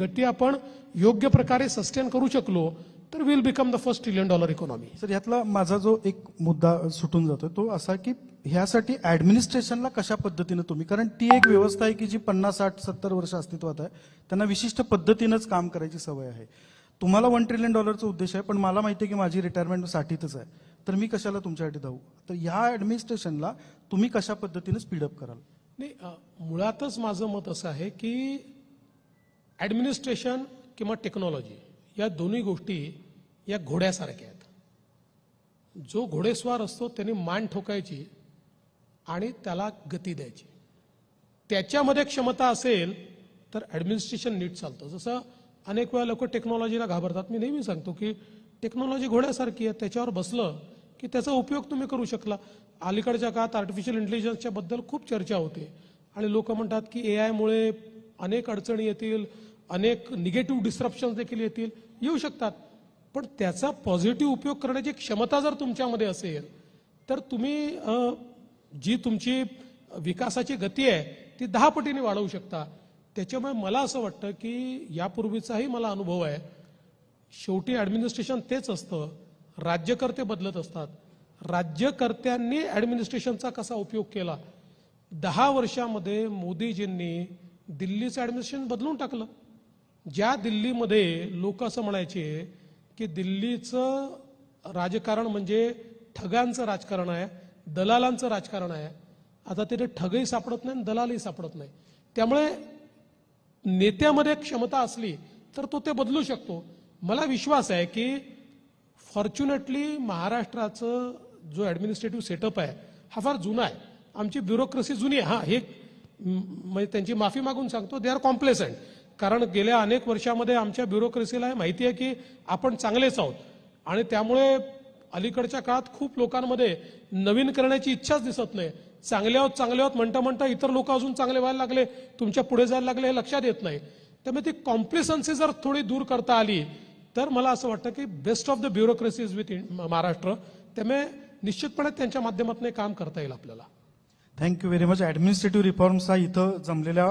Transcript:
गती आपण योग्य प्रकारे सस्टेन करू शकलो तर will become the first trillion dollar economy sir यातला माझा जो एक मुद्दा सुटून जातो तो असा की ह्यासाठी ऍडमिनिस्ट्रेशनला कशा पद्धतीनं तुम्ही कारण ती एक व्यवस्था आहे की जी पन्नास साठ सत्तर वर्ष अस्तित्वात आहे त्यांना विशिष्ट पद्धतीनंच काम करायची सवय आहे. तुम्हाला वन ट्रिलियन डॉलरचा उद्देश आहे पण मला माहिती आहे की माझी रिटायरमेंट साठीतच आहे. तर मी कशाला तुमच्यासाठी धावू? तर ह्या ऍडमिनिस्ट्रेशनला तुम्ही कशा पद्धतीनं स्पीडअप कराल? नाही मुळातच माझं मत असं आहे की ॲडमिनिस्ट्रेशन किंवा टेक्नॉलॉजी या दोन्ही गोष्टी या घोड्यासारख्या आहेत. जो घोडेस्वार असतो त्याने मान ठोकायची आणि त्याला गती द्यायची. त्याच्यामध्ये क्षमता असेल तर ॲडमिनिस्ट्रेशन नीट चालतं. जसं अनेक वेळा लोक टेक्नॉलॉजीला घाबरतात. मी नेहमी सांगतो की टेक्नॉलॉजी घोड्यासारखी आहे. त्याच्यावर बसलं की त्याचा उपयोग तुम्ही करू शकला. अलीकडच्या काळात आर्टिफिशियल इंटेलिजन्सच्या बद्दल खूप चर्चा होते. आणि लोक म्हणतात की ए आयमुळे अनेक अडचणी येतील. अनेक निगेटिव्ह डिस्ट्रप्शन देखील येतील. येऊ शकतात. पण त्याचा पॉझिटिव्ह उपयोग करण्याची क्षमता जर तुमच्यामध्ये असेल तर तुम्ही जी तुमची विकासाची गती आहे ती दहा पटीने वाढवू शकता. त्याच्यामुळे मला असं वाटतं की यापूर्वीचाही मला अनुभव आहे. शेवटी ॲडमिनिस्ट्रेशन तेच असतं. राज्यकर्ते बदलत असतात. राज्यकर्त्यांनी ॲडमिनिस्ट्रेशनचा कसा उपयोग केला? दहा वर्षामध्ये मोदीजींनी दिल्लीचं ॲडमिनिस्ट्रेशन बदलून टाकलं. ज्या दिल्लीमध्ये लोक असं म्हणायचे की दिल्लीचं राजकारण म्हणजे ठगांचं राजकारण आहे दलालांचं राजकारण आहे आता तिथे ठगही सापडत नाही आणि दलालही सापडत नाही. त्यामुळे नेत्यामध्ये क्षमता असली तर तो ते बदलू शकतो. मला विश्वास आहे की फॉर्च्युनेटली महाराष्ट्राचं जो ॲडमिनिस्ट्रेटिव्ह सेटअप आहे हा फार जुना आहे. आमची ब्युरोक्रेसी जुनी आहे. हां हे म्हणजे त्यांची माफी मागून सांगतो दे आर कॉम्प्लेसंट. कारण गेल्या अनेक वर्षामध्ये आमच्या ब्युरोक्रेसीला हे माहिती आहे की आपण चांगलेच आहोत. आणि त्यामुळे अलीकडच्या काळात खूप लोकांमध्ये नवीन करण्याची इच्छाच दिसत नाही. चांगले आहोत चांगले आहोत म्हणता म्हणता इतर लोक अजून चांगले व्हायला लागले तुमच्यापुढे जायला लागले हे लक्षात येत नाही. त्यामुळे ती कॉम्प्लेसन्सी जर थोडी दूर करता आली तर मला असं वाटतं की best of the bureaucracy is with Maharashtra. त्यामुळे निश्चितपणे त्यांच्या माध्यमातून काम करता येईल आपल्याला. Thank you very much administrative रिफॉर्म्सचा इथं जमलेल्या